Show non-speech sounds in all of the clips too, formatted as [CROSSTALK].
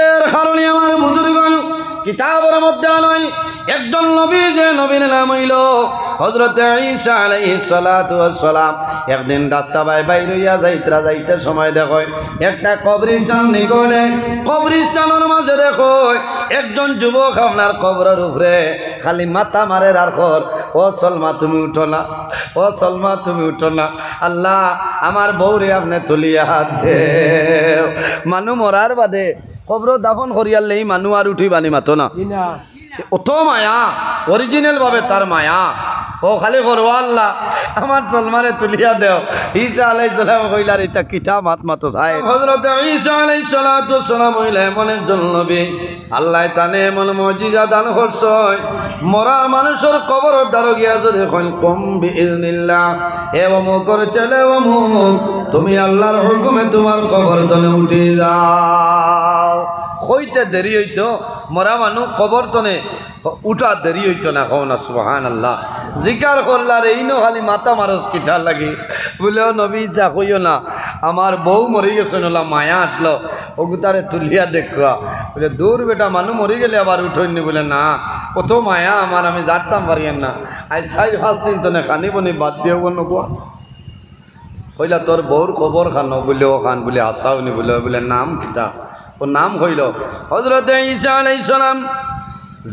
এর কারণে আমার বুজুর্গণ কিতাবের মধ্যে নয় একজন নবী যে নবীর নাম হইল হজরত ঈসা আলাইহিস সালাতু একদিন রাস্তা বাই বাই রইয়া যাইতরা যাইতে সময় দেখো, একটা কবরিস্তান নিকটে কবরিস্তানের মাঝে দেখো, একজন যুবক আপনার কবরের উপরে খালি মাথা মারে আর কর, ও সলমা, তুমি উঠো না, ও সলমা, তুমি উঠো না, আল্লাহ, আমার বউরে আপনি তুলিয়া হাত দে। মানু মরার বাদে কবর দাফন করিয়ালেই মানুষ আর উঠি বানি মাতো না অত মায়া অরিজিনাল ভাবে তার মায়া। ও খালি করব, আল্লাহ, আমার সলমানে তুলিয়া দেও। ঈসা আলাই সালাম কইলার, ইতা কিতা মাত মাতো চাই হজরত ঈসা আলাই সালাতু সালাম হইলা এমন একজন নবী, আল্লাহ তানে এমন মজিজা দান করছয় মরা মানুষের কবর দ্বারা গিয়া যদি কইন, কম বিইজনিল্লাহ হে অমুকর ছেলে অমুক, তুমি আল্লাহর হুকুমে তোমার কবর তনে উঠে যাও কইতে দেরি হইতো, মরা মানুষ কবর তনে উঠা দেরি হইতো না, কও না সুবহান আল্লাহ জিকার করলার এই নো খালি মাথা মারস কিতা লাগে। বলেও নবী, যা কইও না আমার বউ মরি গেছে নলা মায়া আসলো ওগুতারে তুলিয়া দেখা বলে দূর বেটা মানুষ মরি গেলে আবার উঠইনি বলে, না, কত মায়া আমার আমি জানতাম পারিয়েন না। আজ চাই পাঁচ দিন তো না খানি বনি বাদ দিও নকুয়া কইলা তোর বউর খবর খান, বলে ও খান, বলে আসাওনি বলে বলে, নাম কিতা। ও নাম হইল হজরত ঈসা আলাই সালাম।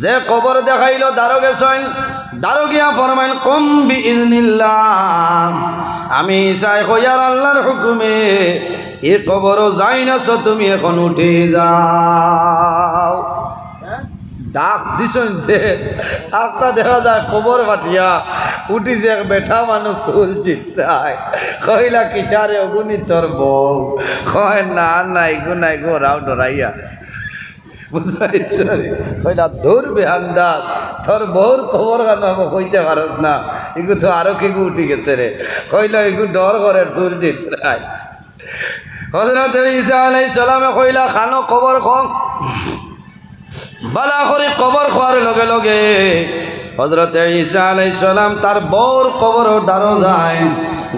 যে কবর দেখাইল দারোগে সইন দারোগিয়া ফরমাইল, কম বিল্লাম আমি ঈশাই কইয়ার আল্লাহর হুকুমে এ কবরও যাই না তুমি এখন উঠে যাও। ডাক দিছন যে ডাকটা দেখা যায় খবর পাঠিয়া উঠিছে এক বেঠা মানুষ চুল চিত্রায় কইলা কিটারে অগুনি তোর বউ? কয়, না না এগু না এগু রাও ডরাইয়া। বুঝাইছরি কইলা দূর বেহান্দার তোর বউর খবর কেন কইতে পারত না। এগু তো আরও কেগু উঠি গেছে রে। কইলা এগু ডর করে চুল চিত্রায় হজরত ঈসা আলাইহিস সালামে কইলা, খানো খবর খ বালা করে কবর খোয়ার লগে লগে হজরত ঈসা আলাইহিস সালাম তার বউর কবর দারো যায়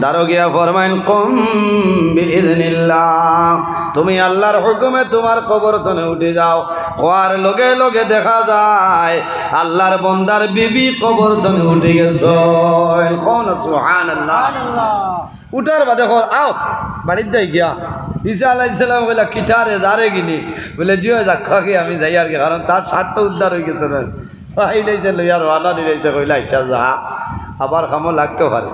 দারো গিয়া ফরমাইন কম তুমি আল্লাহর হুকুমে তোমার কবর তনে উঠে যাও। খোয়ার লগে লগে দেখা যায় আল্লাহর বন্দার বিবি কবর তনে উঠে গেছ। উঠার বাদে কর আও বাড়ির যাই গিয়া। ঈসা আলাইসালাম বলে কিঠারে দাঁড়ে গিনি? বলে জিও যাক আমি যাই আর কি কারণ তার তো উদ্ধার হয়ে গেছে না আবার খামো লাগতে পারে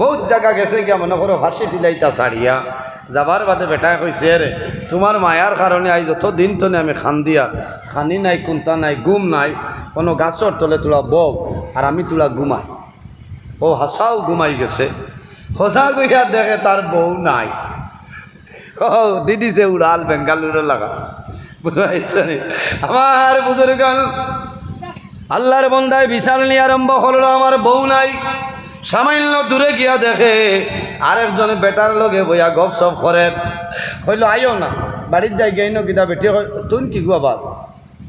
বহুত জায়গা গেছে গিয়া, মনে করো ফাঁসি টিলাইতা ছাড়িয়া যাবার বাদে বেটায় কইছে রে তোমার মায়ার কারণে আই যত দিন তো আমি খান দিয়া। খানি নাই, কুন্তা নাই, গুম নাই, কোনো গাছর তলে তোলা বউ আর আমি তোলা ঘুমাই ও হাসাও ঘুমাই গেছে। হসা গইয়া দেখে তার বউ নাই। ও দিদি যে উড়াল বেঙ্গালুরু লাগা। বুঝতে পারছ? আমার বুজুর্গ আল্লাহর বন্দায় বিশাল নিয়ে আরম্ভ হলো আমার বউ নাই। সামান্য দূরে গিয়া দেখে আরেকজনে বেটার লগে বইয়া গপ সপ করে। কইল, আইও না, বাড়ির যাই গেই ন কিতা বেটি তুই কি গো আবার?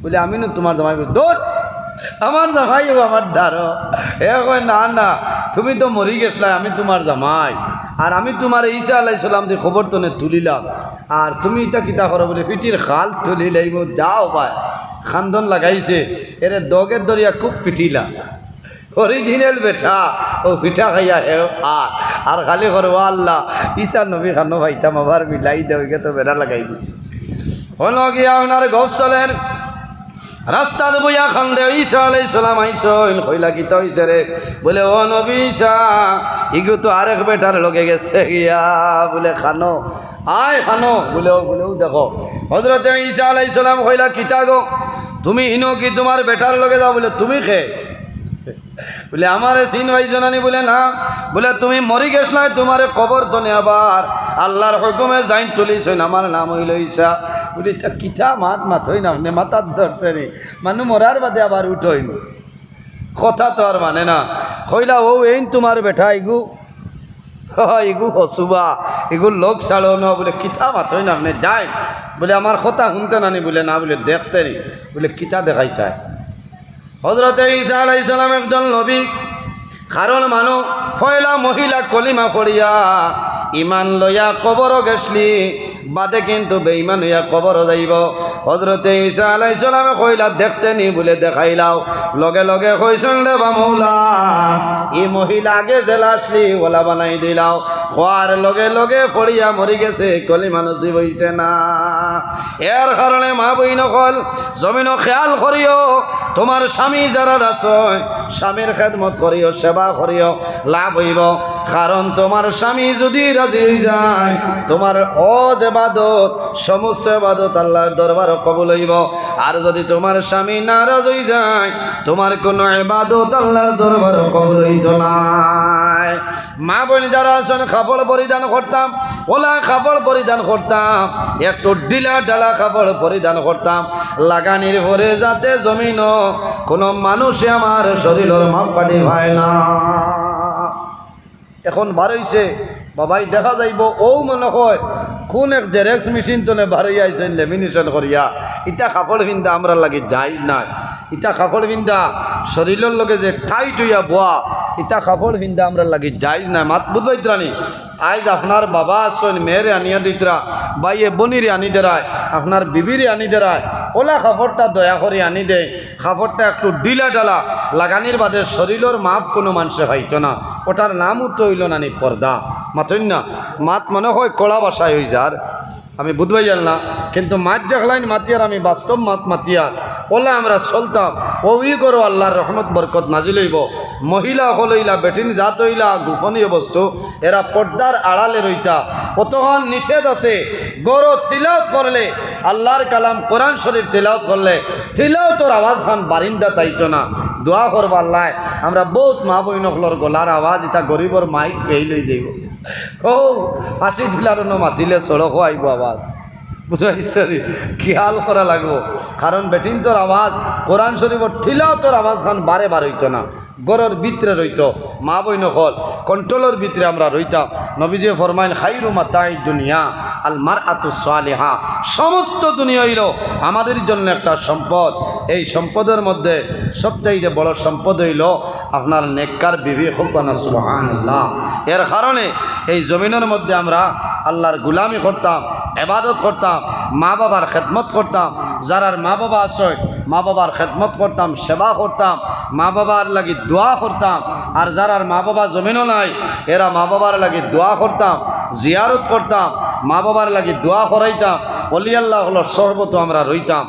বলে, আমি না তোমার জামাই দৌড় আমার জামাই আমার ধারো এ কয়, না না, তুমি তো মরি গেছলা আমি তোমার জামাই। আর আমি তোমার ঈসা আলাই সালাম দিয়ে খবর তো তুলিলাম, আর তুমি এটা কিতা করো বলে পিটির খাল তুলি লাইব যাও ভাই, খান্দন লাগাইছে, এরে দগের দরিয়া খুব পিটিলা। অরিজিনাল বেঠা, ও পিঠা খাইয়া হে আর আর খালি করব আল্লাহ ঈশা নবী খানো ভাইতাম, আবার মিলাই দেওয়া তো বেড়া লাগাই দিছে। হলো গিয়া আপনার গৌসলের রাস্তার বইয়া খান্দে ঈশা আলাই সালাম আইসইন কইলা কিতা হইছে রে। বলে, ও নবী ঈশা ইগু তো আরেক বেটার লগে গেছে গিয়া। বলে, খানো, আয় খানো। বলেও বলেও দেখো হজরত ঈশা আলাই সালাম কইলা কিতা গো, তুমি ইনো কি তোমার বেটার লগে যাও? বলে, তুমি খে। বলে, আমারে সিন ভাই জানানি বলে, না। বলে, তুমি মরি গেছ না তোমারে কবর তনে আবার। আল্লাহর হুকুমে যাইন তুলিছেন আমার নাম হইল ঈশা বলি তা কিতা মাত মাত হই না আপনি মাথার ধরছে নি মানুষ মরার বাদে আবার উঠইন কথা তো আর মানে না। কইলা, ও, এইন তোমার বেঠা ইগু? ইগু হসুবা এগু লোক ছাড়ো না। বলে, কিতা মাত হই না আপনি যাই বলে, আমার কথা শুনতে নানি, বলে, না, বলে, দেখতে নি বলে, কিতা দেখাইতায় হজরত ঈসা আলাই সালাম একজন নবী, কারণ মানুষ ফয়লা মহিলা কলিমা পড়িয়া ইমান লইয়া কবর গেছলি, বাদে কিন্তু বেঈমান হইয়া কবর যাইব। হজরতে ঈসা আলাই সালামে কইলা, দেখতে নি বলে দেখাইলাও। লগে লগে কইছেন, রে বা মৌলা ই মহিলা আগে জেলাসলি ওলা বানাই দিলাও। খোয়ার লগে লগে পড়িয়া মরি গেছে কলি মানুষই বইছে না। এর কারণে মা বই নকল জমিন খেয়াল করিও, তোমার স্বামী যারা আছেন স্বামীর খেদমত করিও, সেবা করিও, লাভ হইব। কারণ তোমার স্বামী যদি রাজি হয়ে যায়, তোমার অজ এবাদত, সমস্ত এবাদত আল্লাহর দরবার কবুল হইব। আর যদি তোমার স্বামী নারাজ হয়ে যায়, তোমার কোনো এবাদত আল্লাহর দরবার কবুল হইত নাই। মা বোন যারা আছেন, কাপড় পরিধান করতাম, ওলা কাপড় পরিধান করতাম, একটু ডিলা ডালা কাপড় পরিধান করতাম। লাগানির ভরে যাতে জমিন, কোনো মানুষে আমার শরীরের মাপ কাটি ভাই না। এখন বারইছে বাবাই দেখা যাইব, ও মনে হয়, কোন এক জেরেক্স মেশিন তো বারই আইছেন লেমিনেশন করিয়া। ইটা কাপড় পিন্ধা আমরা লাগি যাই না ইটা কাপড় পিন্ধা শরীরের লগে যে টাইট হইয়া বোয়া ইটা কাপড় পিন্ধা আমরা লাগি যাই না মাত বুঝবাইত্রানি আজ আপনার বাবা আসছেন মেয়েরে আনিয়া দিতরা, বাইয়ে বনিরে আনি দেরায়, আপনার বিবিরে আনি দেরায়, ওলা কাপড়টা দয়া করে আনি দেয় কাপড়টা একটু ডিলা ডালা, লাগানির বাদে শরীরের মাপ কোনো মানুষে পাইত না। ওটার নামও তো হইল নানি পর্দা। মাতই না, মাত মনে হয় কড়া বাসায় হয়ে যার আমি বুধবাই না কিন্তু মাত দেখলাইন মাতিয়ার আমি বাস্তব মাত মাতিয়ার ওলা আমরা চলতাম ওই করো আল্লাহর রহমত, বরকত নাজিল হইব। মহিলা হলইলা বেটিন জাত হইলা গোপনীয় বস্তু, এরা পর্দার আড়ালে রইতা। কতক্ষণ নিষেধ আছে, গরো তিলাওত করলে, আল্লাহর কালাম কোরআন শরীফ তিলাওত করলে তিলাও তোর আওয়াজ খান বারিন্দা তাইতো না। দোয়া করবা আল্লাহ, আমরা বহুত মা বইনকলর গলার আওয়াজ এটা গরিবর মাইক পেয়ে লই যাইব। ও, আশি ঢিলার মাতিলে সড়ক আইব আবার বুঝাইছি খেয়াল করা লাগবো। কারণ বেটিন তোর আওয়াজ কোরআন শরীফর ঠিলাও তোর আওয়াজ খান বারে বার হইতো না। গরর ভিতরে রইত, মা বই নকল কন্ট্রোলের ভিতরে আমরা রইতাম। নবীজি ফরমাইন, খাইরু মাতাই দুনিয়া, আল মার আতু সালেহা। সমস্ত দুনিয়া হইল আমাদের জন্য একটা সম্পদ। এই সম্পদের মধ্যে সবচাইতে বড় সম্পদ হইল আপনার নেককার বিবি হুকানা সুবহানাল্লাহ। এর কারণে এই জমিনের মধ্যে আমরা আল্লাহর গুলামি করতাম এবাদত করতাম, মা বাবার খেদমত করতাম। যারার মা বাবা আছে মা বাবার খেদমত করতাম, সেবা করতাম। মা বাবার লাগি দোয়া করতাম। আর যারার মা বাবা জমিনও নাই, এরা মা বাবার লাগে দোয়া করতাম, জিয়ারত করতাম। মা বাবার লাগি দোয়া করাইতাম, অলি আল্লাহ হলো সর্বত আমরা রইতাম,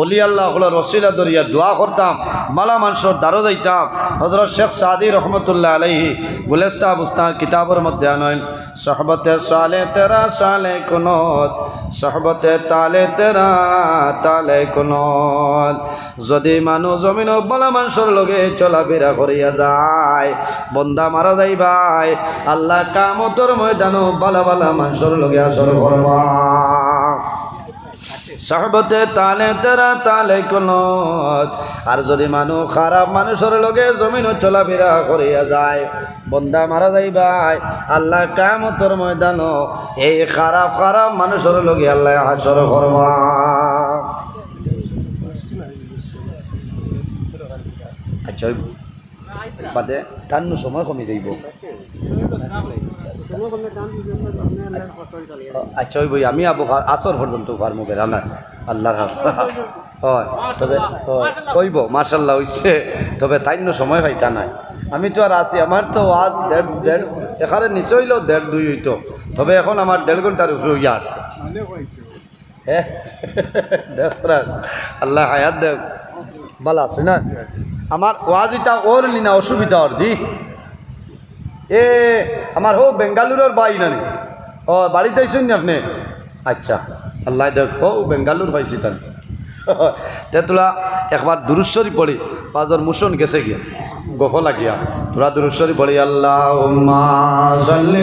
অলি আল্লাহ হলো রসিলা দরিয়া দোয়া করতাম, মালা মানসর দ্বারো যাইতাম হজরত শেখ সাদি রহমতুল্লাহ আলহি গুলেস্তা বুস্তান কিতাবের মধ্যে আনয়ন সহবতে সালে তেরা সালে কুনত, সহবতে তালে তেরা তালে কুনত। যদি মানুষ জমিন বলা মানুষের লগে চলাফেরা করিয়া যায়, বন্দা মারা যাই ভাই আল্লাহ কামতর ময়দান বালা বালা মানুষের লগে আসর সহবতে তালে তেরা তালে কোনত আর যদি মানুষ খারাপ মানুষের লগে জমিন চলাফেরা করিয়া যায় বন্দা মারা যাই ভাই আল্লাহ কামতর ময়দান এই খারাপ খারাপ মানুষের লগে আল্লাহ হাসর করবা। আচ্ছা বাদে তার সময় কমে যাইব। আচ্ছা বই আমি আবু আসর পর্যন্ত পারব বেড়ানা আল্লাহর হাফেজ। হয়, তবে কইব মার্শাল্লাহ হইছে। তবে তাইন্য সময় পাইতা নাই। আমি তো আর আছি, আমার তো আজ দেড় দেড়, এখানে নিচে হইলেও দেড়, দুই হইতো। তবে এখন আমার দেড় ঘণ্টার উপরে হইয়া আছে। হ্যাঁ দেখ আল্লাহ হায়াত দেব ভালো আছে না? আমার ওয়াজ এটা ওর নি না অসুবিধা দি এ, আমার হো বেঙ্গালুরের বাই নানি। ও, বাড়িতে আইসুন আপনি? আচ্ছা আল্লাহ দেখ হো বেঙ্গালুর পাইছি তার তে তোরা একবার দুরুশ্বরী পড়ি পাঁচর মুসন গেছে গিয়া। গফ লাগিয়া তোরা দুরুশ্বরী পড়ি আল্লাহ সাল্লি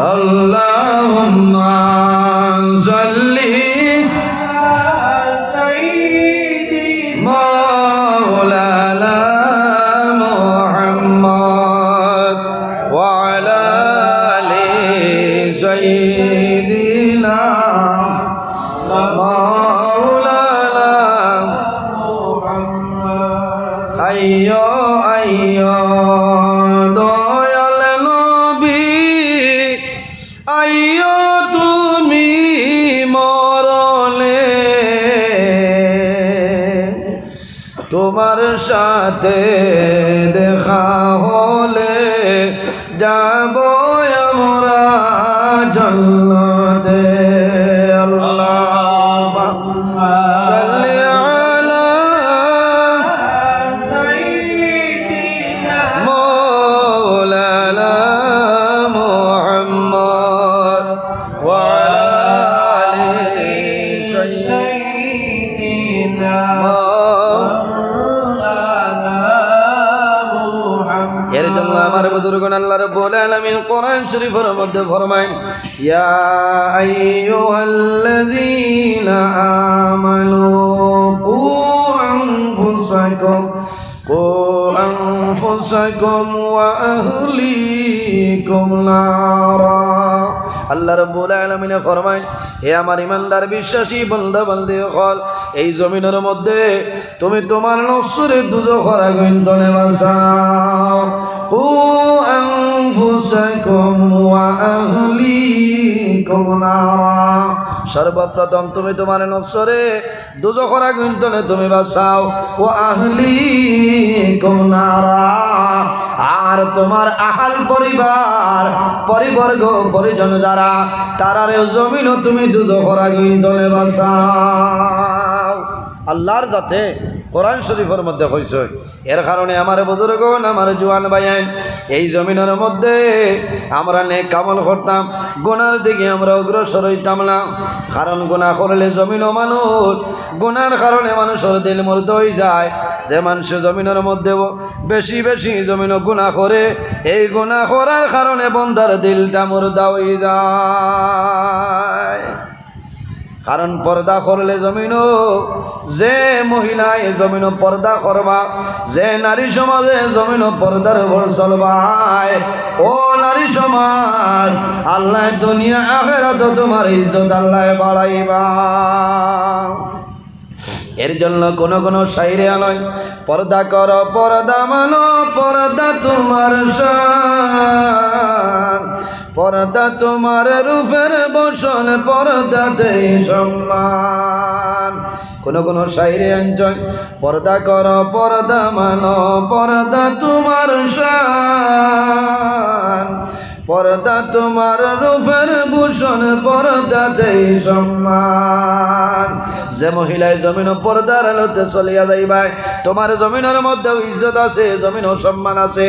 اللهم বুজুর্গ আল্লাহ রাব্বুল আলামিন কোরআন শরীফের মধ্যে ফরমায়, ইয়া আইয়ুহাল্লাযীনা আমানু কু আনফুসাকুম কু আনফুসাকুম ওয়া আহলিকুম নারা। আল্লাহ রব্বুল আলামিনে ফরমায়, হে আমার ইমানদার বিশ্বাসী বান্দা বান্দি হল এই জমিনের মধ্যে তুমি তোমার নফসরে দুজখর আগুন তলে বাঁচাও কু আনফুসাকুম ওয়া আহলিকুম নারা সর্বপ্রথম তুমি তোমার নফসরে দুজখর আগুন তলে তুমি বাঁচাও। ও আহলিকুম নারা। আর তোমার আহাল পরিবার, পরিবর্গ, পরিজন যারা, তারারে জমিনও তুমি দুজখর আগুন তলে বাঁচাও। আল্লাহর যাতে কোরআন শরীফের মধ্যে হয়েছে এর কারণে আমার বুজুর্গ আমার জোয়ান ভাইয়ান, এই জমিনের মধ্যে আমরা নে কামল করতাম, গোনার দিকে আমরা অগ্রসর হইতাম না। কারণ গোনা করলে জমিন মানুষ, গোনার কারণে মানুষের দিল মরদ হয়ে যায়। যে মানুষ জমিনের মধ্যে বেশি বেশি জমিন গুণা করে, এই গুণা করার কারণে বন্ধার দিলটা মরদা হয়ে যায়। কারণ পর্দা করলে জমিন যে মহিলায় জমিন পর্দা করবা, যে নারী সমাজে জমিন পর্দার ভর চলবাই ও নারী সমাজ, আল্লাহ দুনিয়া আখেরাত তোমার ইজ্জত আল্লাহ বাড়াইবা। এর জন্য কোন কোন সাইরে আনয় পর্দা কর, পর্দা মানো, পর্দা তোমার পর্দা তোমার রূপের বসন, পর্দাতে সম্মান। কোন কোন সাইরে অঞ্চল পর্দা কর, পর্দা মানো, পর্দা তোমার পর্দা তোমার রূপের ভূষণ, পর্দা দেই সম্মান। যে মহিলায় জমিন পর্দার আলোতে চলিয়া যাইবাই, তোমার জমিনের মধ্যে ইজ্জত আছে, জমিন সম্মান আছে।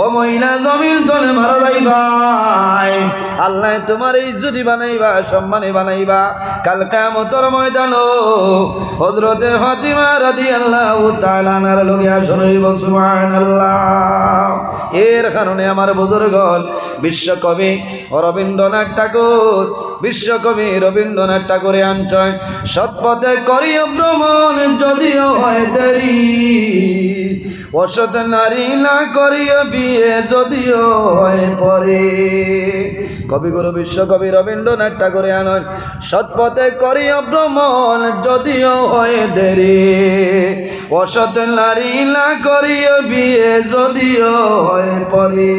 ও মহিলা, জমিন তলে মারা যাইবাই। আল্লাহ তোমার ইজ্জতি বানাইবা, সম্মানে বানাইবা। কাল কামতর ময়দান হজরতে ফাতিমা রাদি আল্লাহ তালানার লইয়া শুনইব সুবহানাল্লাহ। এর কারণে আমার বুজুর্গণ বিশ্বকবি রবীন্দ্রনাথ ঠাকুর, বিশ্বকবি রবীন্দ্রনাথ ঠাকুরে আনছেন সৎপথে করিও ভ্রমণ যদিও হয় দেরি। অসৎ নারী না করিও বিয়ে যদিও হয় পরে। কবিগুরু বিশ্বকবি রবীন্দ্রনাথ ঠাকুরে আনয় সৎপথে করিও ভ্রমণ যদিও হয় দেরি। অসৎ নারী না করিও বিয়ে যদিও হয় পরে।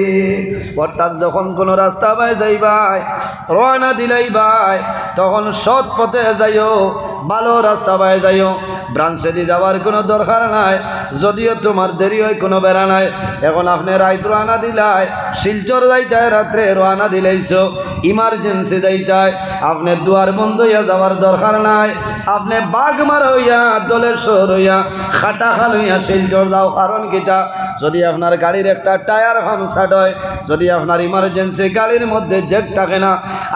অর্থাৎ যখন কোনো রাস্তা বাই যাইবাই রওনা দিলাই ভাই, তখন সৎ পথে যাইও, ভালো রাস্তা বাই যাইও। ব্রাঞ্চে দিয়ে যাওয়ার কোনো দরকার নাই, যদিও তোমার দেরি হয়, কোনো বেড়া নাই। এখন আপনি রাইত রওনা দিলাই, শিলচর যাইতায় রাত্রে রওনা দিলাইছো, ইমার্জেন্সি যাইতায় আপনি দুয়ার বন্ধ হইয়া যাওয়ার দরকার নাই। আপনি বাঘ মার হইয়া, দলের শহর হইয়া, খাটা খাল হইয়া শিলচর যাও, কারণ কিটা? যদি আপনার গাড়ির একটা টায়ার হামসাট হয়, যদি আপনার ইমার্জেন্সি গাড়ির মধ্যে জেক থাকে না।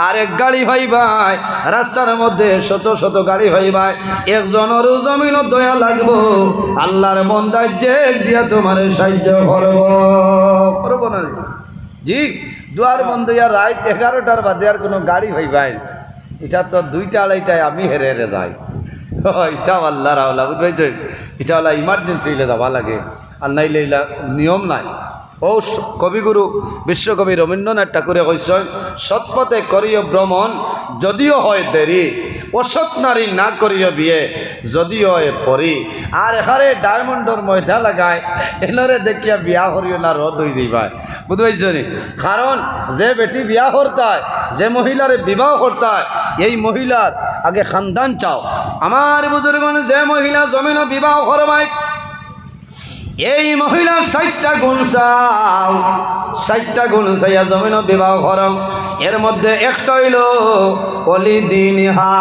আরেক গাড়ি ভাই ভাই, রাস্তার মধ্যে শত শত গাড়ি ভাই ভাই একজনেরও জমিন দয়া লাগবো, আল্লাহর বন্দায় জেক দিয়া তোমার সাহায্য করব। করব না জি, দুয়ার বন্ধ ইয়া রাত এগারোটার বাদে আর কোনো গাড়ি ভাই ভাই। এটা তো দুইটা আড়াইটায় আমি হেরে হেরে যাই। ইটা আল্লাহর আওলা বুঝবাইছেন ইটা আল্লাহ ইমার্জেন্সি হইলে যাবা লাগে। আর নাইলে নিয়ম নাই। ও কবিগুরু বিশ্বকবি রবীন্দ্রনাথ ঠাকুরে কইসেন সৎপথে করিও ভ্রমণ, যদিও হয় দেরি। অসৎ নারী না করিও বিয়ে, যদিও এ পরি। আর এখানে ডায়মন্ডর ময়দা লাগায় এনরে দেখিয়া বিয়া করিও না রদ হয়ে যাইবাই। বুঝবাইছো নি? কারণ যে বেটি বিয়া করতায় যে মহিলারে বিবাহ করতায় এই মহিলার আগে খানদান চাও। আমার বুজুর্গণ যে মহিলা জমিন বিবাহ করবায় এই মহিলা ষাটটা গুণ চাও, ষাটটা গুণ চাইয়া জমিন বিবাহ করম এর মধ্যে একটা হইল অলি দিন হা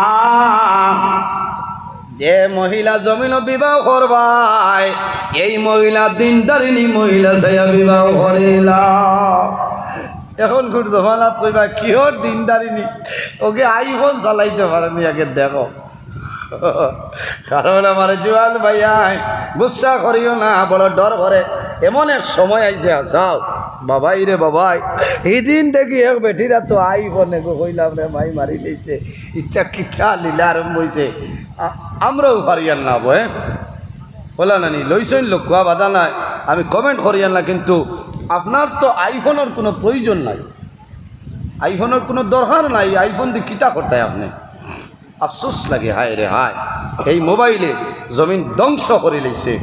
যে মহিলা জমিন বিবাহ করবাই এই মহিলা দিনদারিনী মহিলা চাইয়া বিবাহ করিলা। এখন কোন জমানাত কইবা কিহর দিনদারিনী ওকে আইফোন চালাইতে পারেনি, আগে দেখো। [LAUGHS] কারণ আমার জোয়ান ভাইয়াই, গুসা করিও না বড় ডর করে এমন এক সময় আইছে আসাও বাবাই রে বাবাই, এই দেখি এক বেটিরা তো আই বনে গো, কইলাম রে মাই মারি লইছে ইচ্ছা কিথা লীলা আরম্ভ হইছে। আ- আমরাও পারিয়ান না বয়ে। বলা নানি লইছেন লোকুয়া বাধা নাই। আমি কমেন্ট করিয়ান না, কিন্তু আপনার তো আইফোনের কোনো প্রয়োজন নাই। আইফোনের কোনো দরকার নাই, আইফোন দিয়ে কিতা করতে আপনি? আফসোস লাগে, হায় রে হায়। এই মোবাইলে জমিন ধ্বংস করে লইছে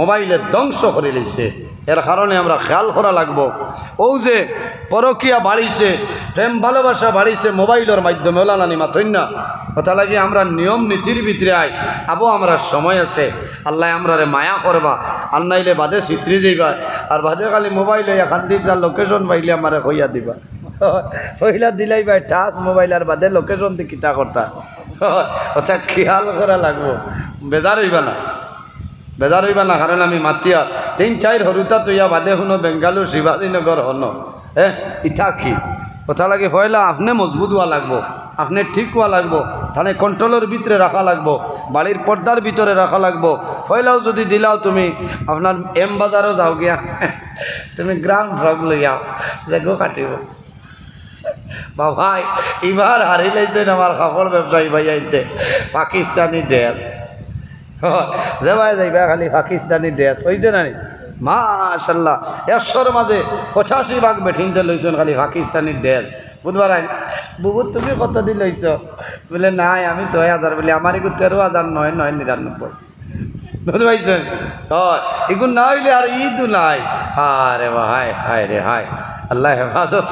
মোবাইলে ধ্বংস করে লইছে এর কারণে আমরা খেয়াল করা লাগবো। ও যে পরকিয়া বাড়িছে, প্রেম ভালোবাসা বাড়িছে মোবাইলের মাধ্যমে ওলা নানি মাথইন না? কথা লাগে আমরা নিয়ম নীতির ভিতরে আই আবো, আমরা সময় আছে। আল্লাহ আমরা রে মায়া করবা। নাইলে বাদে চিত্রি যাইবা। আর বাদে খালি মোবাইলে এখান যা লোকেশন পাইলে আমারে কইয়া দিবা। [LAUGHS] পহিলা দিলাই ভাই ঠাস মোবাইল আর বাদে লোকেশন দিয়ে কিতা করতা। [LAUGHS] আচ্ছা খেয়াল করা লাগবো। বেজার হইবা না। বেজার হইবা না কারণ আমি মাতিয়া তিন চার হরুতা তুইয়া বাদে শুনো বেঙ্গালুর শিবাজীনগর হন। হে ইটা কি? কথা লাগে হইলা আপনি মজবুত হওয়া লাগবো। আপনি ঠিক হওয়া লাগবো। তাহলে কন্ট্রোলের ভিতরে রাখা লাগবো। বাড়ির পর্দার ভিতরে রাখা লাগবো। হইলাও যদি দিলাও তুমি আপনার এম বাজারও যাও গিয়া [LAUGHS] তুমি গ্রাউন্ড ফ্রক লইয়াও দেখো কাটিব। বাবাই এবার হারিলাইছেন আমার কাপড় ব্যবসায়ী ভাই আইতে। পাকিস্তানি ড্রেস। যে ভাই যাইবা খালি পাকিস্তানি ড্রেস হয়েছে না মাশাল্লাহ, একশোর মাঝে পঁচাশি ভাগ বেঠিনতে লইছেন খালি পাকিস্তানি ড্রেস। বুধবার আইন বহুত তুমি কত দিন লইছ? বলে, নাই, আমি ছয় হাজার। বলে, আমার এগুলো তেরো হাজার নয় নয় নিরানব্বই। বুঝতে পারছেন হয় এগুলো না হইলে আর ঈদও নাই। হায় বা হায় হায় রে হায় আল্লাহ হেফাজত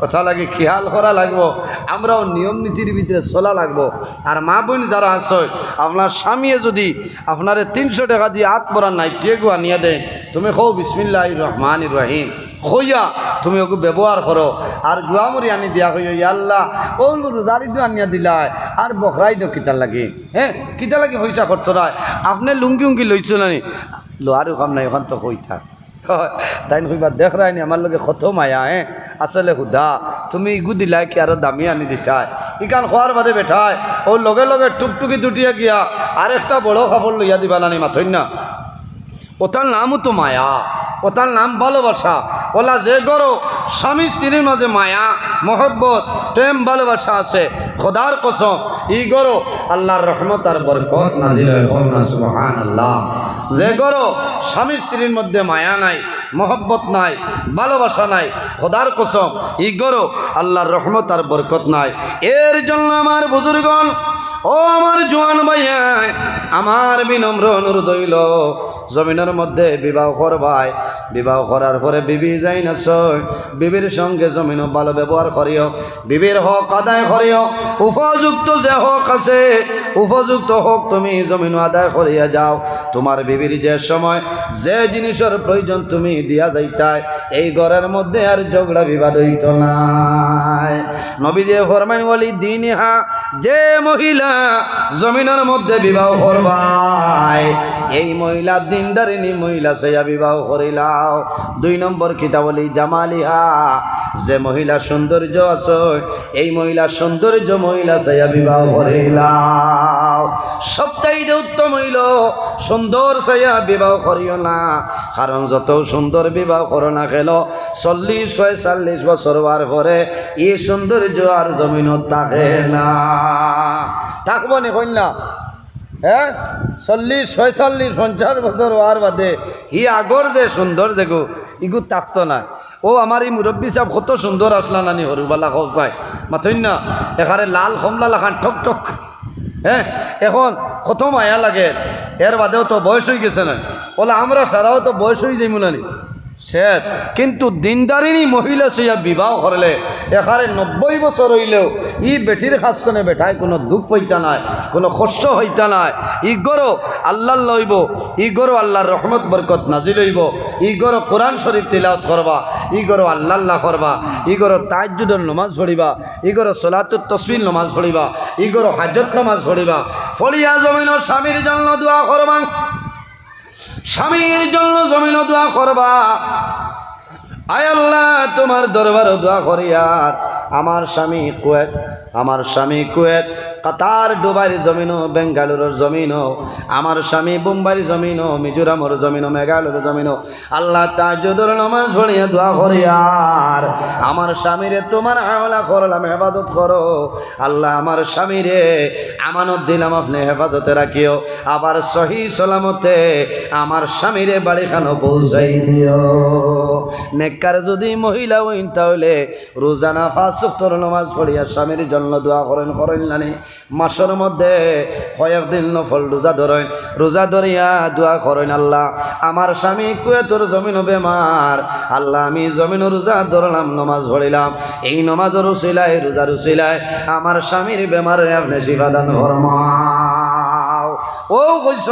কথা লাগে খেয়াল করা লাগবো, আমরাও নিয়ম নীতির ভিতরে চলা লাগবো। আর মা বোন যারা আছে, আপনার স্বামীয়ে যদি আপনারে তিনশো টাকা দিয়ে হাত পরা নাই টেগু আনিয়া দেয়, তুমি কও বিসমিল্লাহ রহমান রহিম। হইয়া তুমি ওকে ব্যবহার করো। আর গুয়ামুরি আনি দিয়া হইয়া আল্লাহ, ও রোজারি তো আনিয়া দিলাই, আর বকরাই তো কিতা লাগে। হ্যাঁ কিতা লাগে পয়সা খরচ নাই। আপনি লুঙ্গি উঙ্গি লইছ নি লোহারও কাম নাই ওখান তো হই থাক। তাই কইবা দেখ রাইনি আমার লগে কত মায়া হ্যাঁ আসলে হুদা, তুমি ইগু দিলাই কি আরও দামি আনি দিতাই। ইকান খোয়ার বাদে বেঠায় ও লগে লগে টুকটুকি দুটিয়া গিয়া আর একটা বড় খাবার লইয়া দিবা নানি মাথইন না ওটার নামও তো মায়া। ওটার নাম ভালোবাসা। ওলা যে গরো, স্বামী স্ত্রীর মাঝে মায়া, মহব্বত, প্রেম, ভালোবাসা আছে। খোদার কসম, ই গরো, আল্লাহর রহমত আর বরকত সুবহানাল্লাহ। যে গরো, স্বামী স্ত্রীর মধ্যে মায়া নাই, মহব্বত নাই, ভালোবাসা নাই, খোদার কসম, ই গরো, আল্লাহর রহমত আর বরকত নাই। এর জন্য আমার বুজুর্গণ ও আমার জোয়ান ভাইয়া, আমার বিনম্র অনুরোধ হইল, জমিনের মধ্যে বিবাহ করবাই। বিবাহ করার পরে বিবি যাই না সই, বিবির সঙ্গে জমিন ভালো ব্যবহার করিও, বিবির হক আদায় করিও। উপযুক্ত যে হক আছে, উপযুক্ত হক তুমি জমিন আদায় করিয়া যাও। তোমার বিবির যে সময় যে জিনিসের প্রয়োজন তুমি দিয়া যাইতাই, এই ঘরের মধ্যে আর ঝগড়া বিবাদ হইত নাই। নবী যে ফরমাইন বলি দিন হা যে মহিলা জমিনের মধ্যে বিবাহ করবাই এই মহিলা দিনদারিনী মহিলা সেয়া বিবাহ করিলাও। দুই নম্বর কিতাবলি জামালিহা, যে মহিলা সৌন্দর্য আছে, এই মহিলা সৌন্দর্য মহিলা সেয়া বিবাহ করিলাও। সবচাইতে উত্তম হইল সুন্দর সেয়া বিবাহ করিও না। কারণ যত সুন্দর বিবাহ করো না খেল চল্লিশ পঁয়তাল্লিশ বছর হওয়ার পরে এই সৌন্দর্য আর জমিনত থাকে না। থাকব নি। কন্যা হ্যাঁ চল্লিশ ছয়চল্লিশ পঞ্চাশ বছর হওয়ার বাদে ই আগর যে সুন্দর দেখো ইগু তাকতো না। ও আমার এই মুরব্বী সাহেব কত সুন্দর আসলা নানি হরুবালা মাথইন না, এখানে লাল কমলা লাখান ঠক ঠক। হ্যাঁ এখন প্রথম আয়া লাগে। এর বাদেও তো বয়স হয়ে গেছে না। বলে, আমরা সারাও তো বয়স হয়ে যাইমু নানি। শেষ। কিন্তু দিনদারিনী মহিলা সইয়া বিবাহ করলে এখানে নব্বই বছর হইলেও ই বেটির খাস্তনে বেঠায় কোনো দুঃখ হইতা নাই, কোনো কষ্ট হইতা নাই। ইগরও আল্লাহ লইব ইগরও আল্লাহর রহমত বরকত নাজিল হইব। ইগরও কোরআন শরীফ তিলাওত করবা ইগরও আল্লাহ আল্লাহ করবা ইগরও তাজ্জুদের নমাজ পড়িবা ইগরও সোলাতুর তসবির নমাজ পড়িবা ইগরও হাজত নমাজ পড়িবা ফলিয়া জমিন স্বামীর জন্য দোয়া করবা স্বামীর জন্য জমিন দোয়া করবা। আয় আল্লাহ, তোমার দরবার দোয়া করি আমার স্বামী কুয়েত, আমার স্বামী কুয়েত, কাতার ডুবাইর জমিনও, বেঙ্গালুরুর জমিনও, আমার স্বামী বোম্বাইর জমিনও, মিজোরামর জমিনও, মেঘালয়ের জমিনও। আল্লাহ তাজুদর নমাজ পড়িয়া দোয়া করি আর। আমার স্বামীরে তোমার আমলা করলাম, হেফাজত করো। আল্লাহ আমার স্বামীরে আমানত দিলাম, আপনি হেফাজতে রাখিও। আবার সহি সালামতে আমার স্বামীরে বাড়িখানো পৌঁছাই দিও। নেককার যদি মহিলা হইন তাহলে রোজানা ফাঁস তোর নমাজ পড়িয়া স্বামীর জন্য দোয়া করেন করেন নানি মাসের মধ্যে কয়েকদিন নফল রোজা ধরেন। রোজা ধরিয়া দোয়া করেন, আল্লাহ, আমার স্বামী কুয়ে তোর জমিন বেমার। আল্লাহ, আমি জমিন রোজা ধরলাম, নমাজ পড়িলাম। এই নমাজের রুচিলায় রোজা রুচিলায় আমার স্বামীর বেমার আপনি শিবাদান ফরমাও। ও কইছ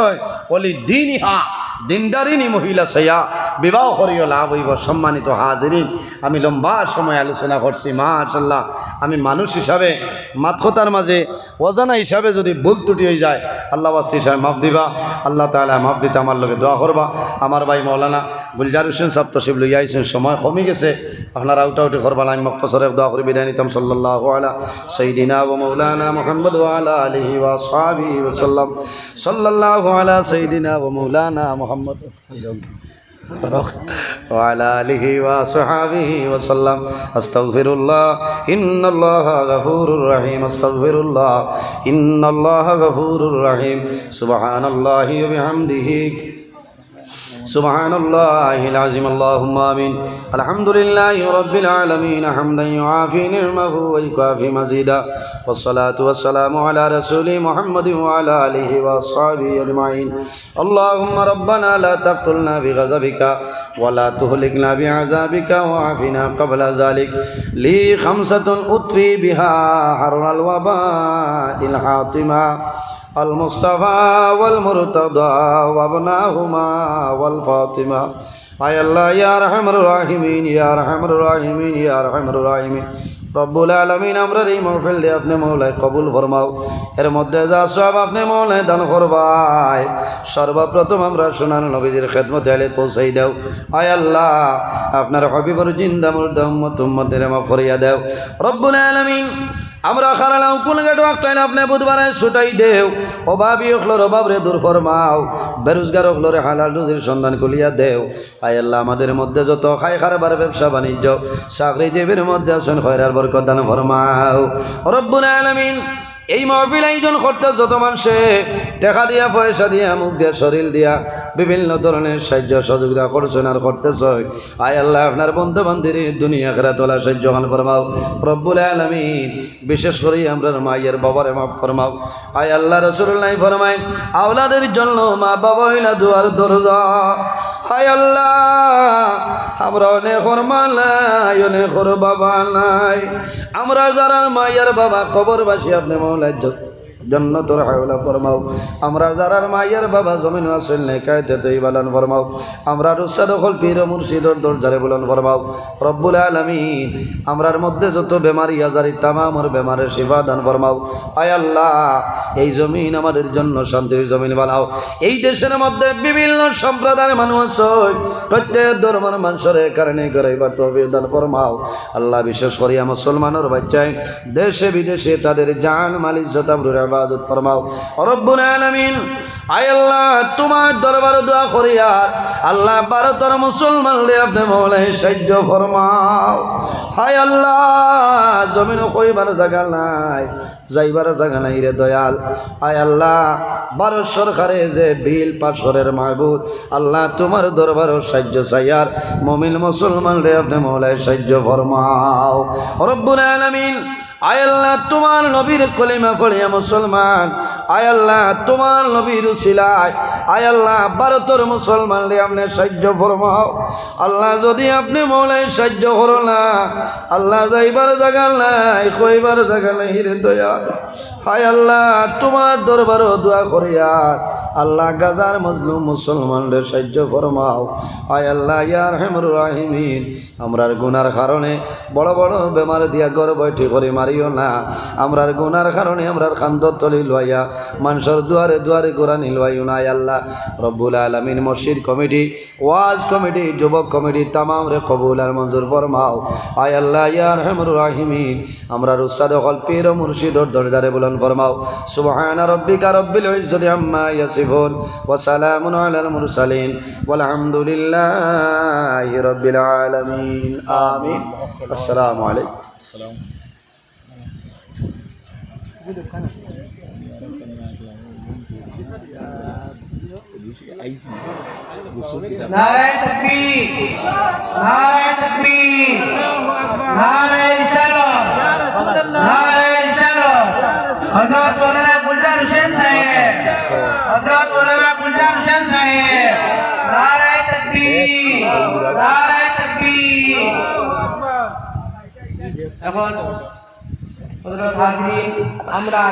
বলি দিন ইহা দিনদারিনী মহিলা সৈয়া বিবাহ করিও লাভ হইব, সম্মানিত হাজিরিন। আমি লম্বা সময় আলোচনা করছি মাশাল্লাহ আমি মানুষ হিসাবে মাতকতার মাঝে, অজানা হিসাবে যদি ভুল ত্রুটি হয়ে যায়, আল্লাহ বাস্তি হিসাবে মাফ দিবা, আল্লাহ তালা মাফ দিতে আমার লোকে দোয়া করবা। আমার ভাই মৌলানা গুলজার হোসেন সাহেব তসিব লইয়া আইসেন সময় কমে গেছে। আপনারা উঠি করবা আমি মক্তসরে দোয়া করে, বিদায় নিতাম সাল্লাহ আলা সঈদিনা ও মৌলানা মোহাম্মদ আলা আলহি ওয়া সাহাবি ওসাল্লাম সাল্লাহ আলা সঈদিনা ও মৌলানা মোহাম্মদ وعلى آله وصحبه وسلم. أستغفر الله. إن الله غفور رحيم. أستغفر الله. إن الله غفور رحيم. سبحان الله وبحمده. سبحان الله العظيم اللهم آمين الحمد لله رب العالمين حمدا يعافي نعمه ويكافي مزيدا والصلاة والسلام على رسول محمد وعلى آله وأصحابه أجمعين اللهم ربنا لا تقتلنا بغضبك ولا تهلكنا بعذابك وعافنا قبل ذلك لي خمسة أطفي بها حر الوباء الحاطمة المصطفى والمرتضى وابناهما والفاطمة আয় আল্লাহ ইয়া রহমর রাহিমিন ইয়া রহমর রাহিমিন ইয়া রহমর রাহিমিন রব্বুল আলমিন আমরা এই মহফিল দিয়ে আপনি মৌলায় কবুল ফরমাও। এর মধ্যে যা সব আপনি মৌলায় দান করবাই। সর্বপ্রথম আমরা সোনার নবীজির খেদমত আলে পৌঁছাই দাও। আয় আল্লাহ, আপনার হবিবর জিন্দা মুর্দা উম্মত উম্মতের মা ফরিয়া দাও। রব্বুল আলমিন, আমরা খারালাম কোন গেট একটাইলে আপনি বুধবারে ছুটাই দেও। অভাবী হকলোর অভাব রে দূর ফরমাও। বেরোজগার হকলোরে হালাল রুজির সন্ধান কলিয়া দেও। আয় আল্লাহ, আমাদের মধ্যে যত খাই খারবার ব্যবসা বাণিজ্য, চাকরিজীবীর মধ্যে আছেন খয়রার বরকত দান ফরমাও। রব্বুল আলামিন এই মহফিল আয়োজন করতে যত মানুষে টাকা দিয়া, পয়সা দিয়া, মুখ দিয়া, শরীর দিয়া বিভিন্ন ধরনের সাহায্য সহযোগিতা করছেন আর করতেছ। আয় আল্লাহ, আপনার বন্ধু বান্ধবী দুনিয়া খেরা তোলা সাহায্য গান ফরমাও। রব্বুল আলমিন, বিশেষ করে আমরা মায়ের বাবারে মাফ ফরমাও। আয় আল্লাহ রসুল্লাহ ফরমাই আওলাদের জন্য মা বাবা হইলা দুয়ার দরজা। হায় আল্লাহ, আমরা অনেক মা নাই, অনেক বাবা নাই। আমরা যারা মায়ের বাবা, কবরবাসী, আপনি মৌলার জন্য তোর হাওলা ফরমাও। আমরা যারার মায়ের বাবা জমিন আসল নেকায়তে তুই বালান ফরমাও। আমরা রুসাদ হল পীর মুর্শিদর দরজারে বলন ফরমাও। রব্বুল আলমিন, আমরার মধ্যে যত বেমারি আজারি তামামর বেমারের সেবা দান ফরমাও। আয় আল্লাহ, এই জমিন আমাদের জন্য শান্তির জমিন বানাও। এই দেশের মধ্যে বিভিন্ন সম্প্রদায়ের মানুষ প্রত্যেক ধর্মের মানুষের কারণে করে এবার তো দান ফরমাও। আল্লাহ বিশেষ করিয়া মুসলমানের বাচ্চায়, দেশে বিদেশে তাদের জান মালিক জতাবরুর হেফাজত ফরমাও। রব্বুল আলামিন, আয় আল্লাহ, তোমার দরবার দোয়া করি আর আল্লাহ ভারতের মুসলমান রে আপনি মৌলাই সাহায্য ফরমাও। হায় আল্লাহ জমিন কইবার জায়গা নাই, যাইবার জায়গা নাই রে দয়াল। আয় আল্লাহ ভারত সরকারে যে বিল পাশরের মাহবুদ আল্লাহ তোমার দরবার সাহায্য চাইয়ার মমিন মুসলমান রে আপনি মৌলাই সাহায্য ফরমাও। রব্বুল আলামিন আয় আল্লাহ, তোমার নবীর কলিমা পড়িয়া মুসলমান। আয় আল্লাহ, তোমার নবীর উসিলায়। আয় আল্লাহ, ভারতের মুসলমান রে, আপনি সাহায্য ফরমাও। আল্লাহ, যদি আপনি মৌলাই সাহায্য করো না, আল্লাহ যাইবার জায়গা নাই, কইবার জায়গা নাই রে দয়া হায় আল্লাহ, তোমার দরবারও দোয়া করিয়া আল্লাহ, গাজার মজলুম মুসলমানদের সাহায্য ফরমাও। আয় আল্লাহ ইয়ার হেমর রাহিমিন। আমরার গুনার কারণে বড় বড় বেমার দিয়া ঘর বৈঠি করে মারিও না। আমরার গুনার কারণে আমরার খান্দ তলি লইয়া, মানুষের দুয়ারে দুয়ারে গোড়া নিলওয়াইও না আল্লাহ। রব্বুল আলমিন মসজিদ কমিটি, ওয়াজ কমিটি, যুবক কমিটি তামাম রে কবুল আর মঞ্জুর ফরমাও। আয় আল্লাহ ইয়ার হেমর রাহিমিন। আমরার উস্তাদ হল ও মুর্শিদর দরজারে বলন ফরমাও। সুবহান রব্বিকা রব্বিল ইজ্জতি আম্মা ইয়াসিফুন ওয়া সালামুন আলাল মুরসালিন। ওয়ালহামদুলিল্লাহি রব্বিল আলামিন। আমিন। আসসালামু আলাইকুম। নারায় তকবীর নারায় তকবীর নারায় রিসালাত নারায় রিসালাত হযরত মাওলানা গুলজার হোসেন সাহেব হযরত মাওলানা গুলজার হোসেন সাহেব নারায় তকবীর নারায় তকবীর এখন হযরত হাজরিন আমরা